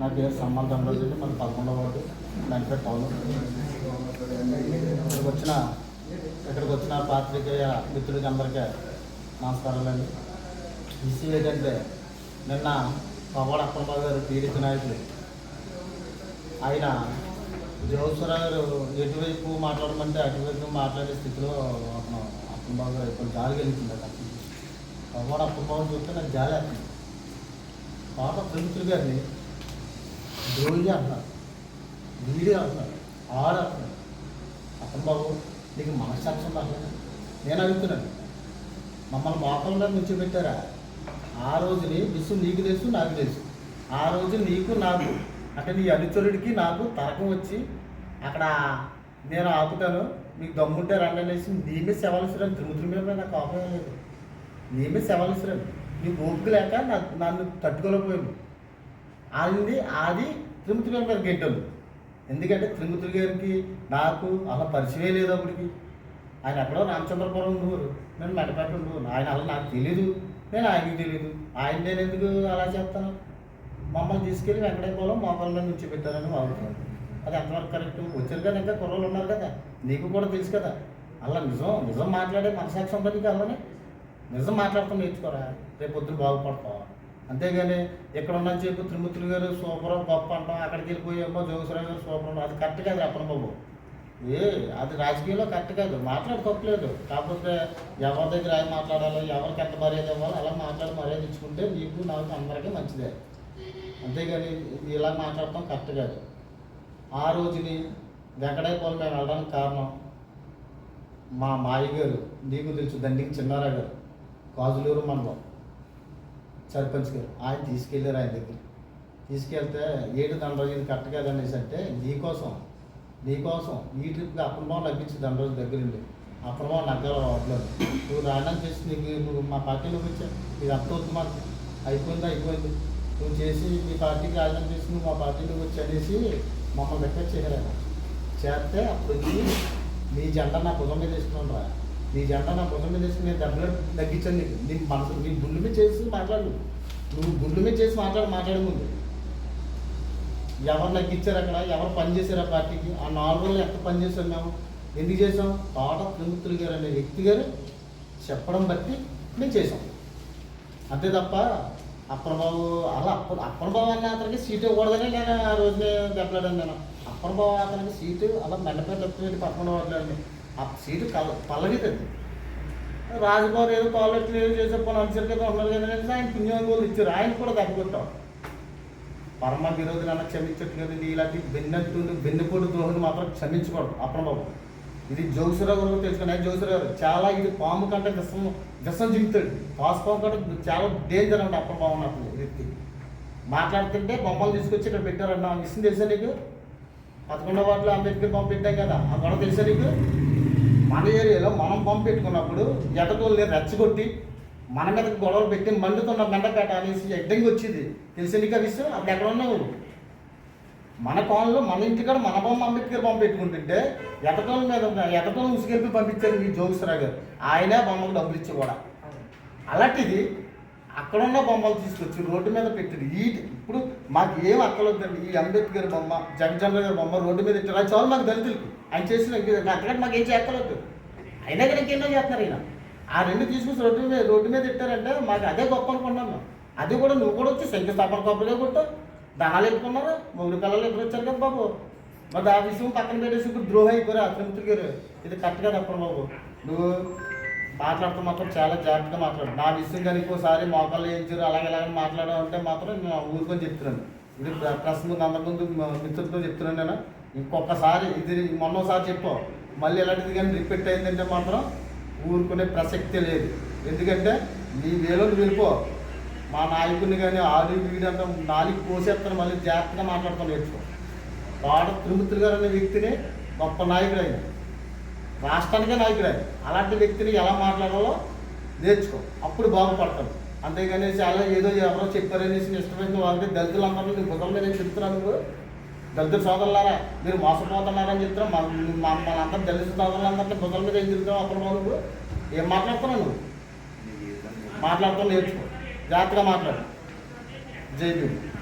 నా పేరు సంబంధం లేదు మన పదకొండవ వార్డు వెంకట టౌన్ ఇక్కడికి వచ్చిన ఇక్కడికి వచ్చిన పాత్రికేయ మిత్రులకి అందరికీ నమస్కారాలండి. విషయం ఏంటంటే నిన్న పవ్వాడ అప్పలబాబు గారు టీడీపీ నాయకులు. ఆయన జోసురా గారు ఎటువైపు మాట్లాడమంటే అటువైపు మాట్లాడే స్థితిలో అతను అప్పలబాబు గారు ఇప్పుడు జాలి గెలుస్తుంది అక్కడ పవ్వాడ అప్పలబాబు చూస్తే నాకు జాలి అవుతుంది పాప ప్రేమితులు గారిని ద్రోహి అంటారు వీడియో అంటున్నారు ఆడ అంటున్నారు అతను బాబు నీకు మనస్సాక్షి రాలేదు నేను అడుగుతున్నాను మమ్మల్ని మోకాళ్ళ నుంచి పెట్టారా ఆ రోజుని విసు నీకు తెలుసు నాకు తెలుసు ఆ రోజు నీకు నాకు అంటే నీ అనుచరుడికి నాకు తరకం వచ్చి అక్కడ నేను ఆపుతాను మీకు దమ్ముంటే రండనేసి నీ మీద సెవలిసిరాను తిరుగుతున్న మీద నాకు కోపం లేదు నీ మీద సెవలిసిరాను నీకు ఓపిక లేక నా- నన్ను తట్టుకోలేకపోయాను అది అది తిరుమతి గారి మీద గెంటాను ఎందుకంటే తిరుమతి గారికి నాకు అలా పరిచయం లేదు అప్పటికి. ఆయన ఎక్కడో రామచంద్రపురం ఉండేవారు. నేను మెడపేట ఊరు ఆయన అలా నాకు తెలీదు. నేను ఆయనకి తెలీదు. ఆయన నేను ఎందుకు అలా చెప్తాను మమ్మల్ని తీసుకెళ్ళి వెంకటేశ్వరం మోకాళ్ళ నుంచి పెట్టారని వాడుతున్నాను అది ఎంతవరకు కరెక్ట్? వచ్చారు కదా ఇంకా కుర్రలు ఉన్నారు కదా. నీకు కూడా తెలుసు కదా. అలా నిజం నిజం మాట్లాడే మనసాక్షి ఉంటుంది నీకు అలానే నిజం మాట్లాడుతూ నేర్చుకోరా. రేపు పొద్దున బాగుపడతావు? అంతేగాని ఇక్కడ ఉన్న చెప్పు త్రిమూర్తులు గారు సూపర్ గొప్ప అంటాం అక్కడికి వెళ్ళిపోయేమో జోగేశ్వరరావు గారు సూపర్ అది కరెక్ట్ కాదు అప్పన బాబు. ఏ అది రాజకీయంలో కరెక్ట్ కాదు. మాట్లాడి తప్పలేదు కాకపోతే ఎవరి దగ్గర ఏం మాట్లాడాలో ఎవరికి ఎంత మర్యాద ఇవ్వాలో అలా మాట్లాడి మర్యాద ఇచ్చుకుంటే నీకు నాకు అందరికీ మంచిదే. అంతేగాని ఇలా మాట్లాడటం కరెక్ట్ కాదు. ఆ రోజుని వెంకటేశ్వరం మేము వెళ్ళడానికి కారణం మా మాయ గారు నీకు తెలుసు దండికి చిన్నారా గారు. కాజులూరు మండలం. సర్పంచ్ గారు ఆయన తీసుకెళ్ళారు ఆయన దగ్గర. తీసుకెళ్తే ఏడు దండ ఇది కరెక్ట్ కదనేసి అంటే నీకోసం నీకోసం ఈ ట్రిప్కి అప్పలమో నగ్గించి దండ రోజు దగ్గరుండి అప్పలమో నగ్గర రావట్లేదు నువ్వు రాయడం చేసి నీకు నువ్వు మా పార్టీలోకి వచ్చావు ఇది అంత మాకు. అయిపోయింది అయిపోయింది. నువ్వు చేసి మీ పార్టీకి రాజీనామా చేసి నువ్వు మా పార్టీలోకి వచ్చి అనేసి మమ్మల్ని రిక్వెస్ట్ చేయలేదు చేస్తే అప్పుడు నీ జెండా నా కుదం మీద వేసుకున్నాను రా. నీ జంట నా భుజం మీద వేసుకుని నేను దెబ్బలు తగ్గించాను నీకు. నీ మనసు నీ గుండు మీద చేసి మాట్లాడు. నువ్వు గుండు మీద చేసి మాట్లాడు మాట్లాడే ముందు. ఎవరు నగ్గించారు అక్కడ? ఎవరు పని చేశారు ఆ పార్టీకి? ఆ నాలుగు రోజులు ఎంత పని చేసాం మేము? ఎందుకు చేసాం తోట ప్రముఖులు గారు అనే వ్యక్తి గారు చెప్పడం బట్టి మేము చేసాం అంతే తప్ప అప్పనబాబు అలా అప్ప అప్పనబాబు అన్న అతనికి సీటు ఇవ్వకూడదని నేను ఆ రోజు దెబ్బలాడాను నేను. అప్పనబాబు అతనికి సీటు అలా మెండపై చెప్తుంది పక్కన వాడలేండి ఆ సీటు కల పల్లగితుంది రాజభవన్ ఏదో టాయిలెట్లు ఏదో చేసే పని అనుసరి ఉన్నారు కదా ఆయన పుణ్యం ఇచ్చారు. ఆయన కూడా తగ్గొట్టాం పరమ విరోధులు అన్న క్షమించట్లేదండి ఇలాంటి బెన్నట్టు బెన్నపూడి ద్రోహులు మాత్రం క్షమించకూడదు. అప్పనబాబు ఇది జోసురావు గారు తెలుసుకున్నా జోసురావు గారు చాలా ఇది పాము కంటే విషం విషం జింపుతాడు పాస్ పాము కంటే చాలా డేంజర్ అండి అప్పనబాబు నాకు వ్యక్తి. మాట్లాడుతుంటే బొమ్మలు తీసుకొచ్చి ఇక్కడ పెట్టారన్న విషయం తెలుసా నీకు? పదకొండవ వాటిలో అంబేద్కర్ బొమ్మ పెట్టాం కదా ఆ గొడవ తెలుసా నీకు? మన ఏరియాలో మనం పంపెట్టుకున్నప్పుడు పెట్టుకున్నప్పుడు రెచ్చగొట్టి మన మీద గొడవలు పెట్టి మండుతున్న మెండపేట అనేసి ఎడ్డంగి వచ్చింది. తెలిసి నీకు విషయం అప్పుడు ఎక్కడ ఉన్నావు? మన కాలంలో మన ఇంటికాడ మన బొమ్మ అంబేద్కర్ బొమ్మ పెట్టుకుంటుంటే మీద ఎటతోళ్ళ ఉసుకెళ్ళి పంపించారు మీ జోగిసరావు గారు. ఆయనే బొమ్మకు డబ్బులు ఇచ్చి కూడా అలాంటిది అక్కడున్న బొమ్మలు తీసుకొచ్చి రోడ్డు మీద పెట్టారు ఈ ఇప్పుడు మాకు ఏం అక్కలొద్దండి ఈ అంబేద్కర్ బొమ్మ జగజంద్ర గారి బొమ్మ రోడ్డు మీద పెట్టారు. అది చాలు మాకు దళితులకు ఆయన చేసిన అక్కడ మాకు ఏం చేయక్కర్లేదు అయినా కానీ ఇంకేందో చేస్తున్నారు ఈయన? ఆ రెండు తీసుకొచ్చి రోడ్డు మీద రోడ్డు మీద పెట్టారంటే మాకు అదే గొప్ప అనుకున్నాం అది కూడా నువ్వు కూడా వచ్చి శంకుస్థాపన కొబ్బరిగా కొట్టావు దళాలు ఎత్తుకున్నారు మూడు కళలు ఎప్పుడు వచ్చారు కదా బాబు. మరి ఆ విషయం పక్కన పెట్టేసి ఇప్పుడు ద్రోహ అయిపోయారు అసలు గారు. ఇది కరెక్ట్గా తప్పను బాబు? నువ్వు మాట్లాడుతూ మాత్రం చాలా జాగ్రత్తగా మాట్లాడు. నా విషయం కానీ ఇంకోసారి మోకాళ్ళు వేయించారు అలాగే అలాగే అంటే మాత్రం నేను ఊరుకొని చెప్తున్నాను. ఇది ప్రెస్ ముందు అందరి ముందు మిత్రులతో చెప్తున్నాను నేను. ఇంకొకసారి ఇది మొన్నోసారి చెప్పావు మళ్ళీ ఎలాంటిది కానీ రిపీట్ అయిందంటే మాత్రం ఊరుకునే ప్రసక్తే లేదు. ఎందుకంటే నీ వేలో వెళ్ళిపో. మా నాయకుడిని కానీ ఆడి వీడంతా నాలుగు కోసేస్తాను మళ్ళీ జాగ్రత్తగా మాట్లాడుతాను నేర్చుకో. వాడ తిరుమతులు గారు అనే వ్యక్తిని గొప్ప నాయకుడు ఆయన. రాష్ట్రానికే నాయకుడు అలాంటి వ్యక్తిని ఎలా మాట్లాడాలో నేర్చుకో. అప్పుడు బాగుపడతాను అంతేగాని అలా ఏదో ఎవరో చెప్పారనేసి నీ ఇష్టమైన వాళ్ళకి దళితులందరూ నీ బుధం మీద చెప్తున్నాను నువ్వు. దళిత సోదరులారా మీరు మోసపోతున్నారని చెప్తున్నా. మా మనందరూ దళిత సోదరులందరినీ బుధం మీద ఏం చెప్తున్నావు అప్పుడు నువ్వు? ఏం మాట్లాడుతున్నావు నువ్వు? మాట్లాడుతూ నేర్చుకో. జాగ్రత్తగా మాట్లాడు. జై భీమ్.